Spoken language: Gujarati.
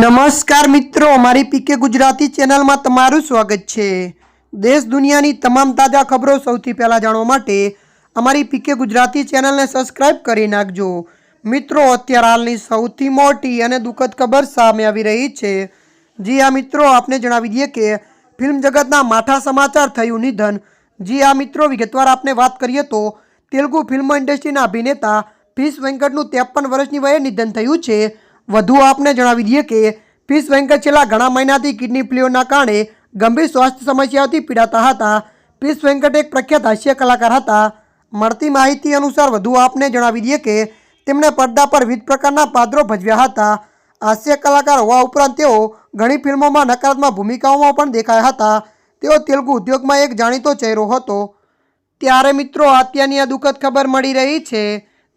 નમસ્કાર મિત્રો, અમારી પીકે ગુજરાતી ચેનલમાં તમારું સ્વાગત છે. દેશ દુનિયાની તમામ તાજા ખબરો સૌથી પહેલાં જાણવા માટે અમારી પીકે ગુજરાતી ચેનલને સબસ્ક્રાઇબ કરી નાખજો. મિત્રો, અત્યારે હાલની સૌથી મોટી અને દુઃખદ ખબર સામે આવી રહી છે. જી આ મિત્રો, આપને જણાવી દઈએ કે ફિલ્મ જગતના માઠા સમાચાર થયું નિધન. જી આ મિત્રો, વિગતવાર આપને વાત કરીએ તો તેલુગુ ફિલ્મ ઇન્ડસ્ટ્રીના અભિનેતા પીસ વેંકટનું ત્રેપન વર્ષની વયે નિધન થયું છે. વધુ આપને જણાવી દઈએ કે પીસ વેંકટ છેલ્લા ઘણા મહિનાથી કિડની ફ્લેવરના કારણે ગંભીર સ્વાસ્થ્ય સમસ્યાઓથી પીડાતા હતા. પીસ વેંકટ એક પ્રખ્યાત હાસ્ય કલાકાર હતા. મળતી માહિતી અનુસાર વધુ આપને જણાવી દઈએ કે તેમણે પડદા પર વિવિધ પ્રકારના પાત્રો ભજવ્યા હતા. હાસ્ય કલાકાર હોવા ઉપરાંત તેઓ ઘણી ફિલ્મોમાં નકારાત્મક ભૂમિકાઓમાં પણ દેખાયા હતા. તેઓ તેલુગુ ઉદ્યોગમાં એક જાણીતો ચહેરો હતો. ત્યારે મિત્રો, અત્યારની આ દુઃખદ ખબર મળી રહી છે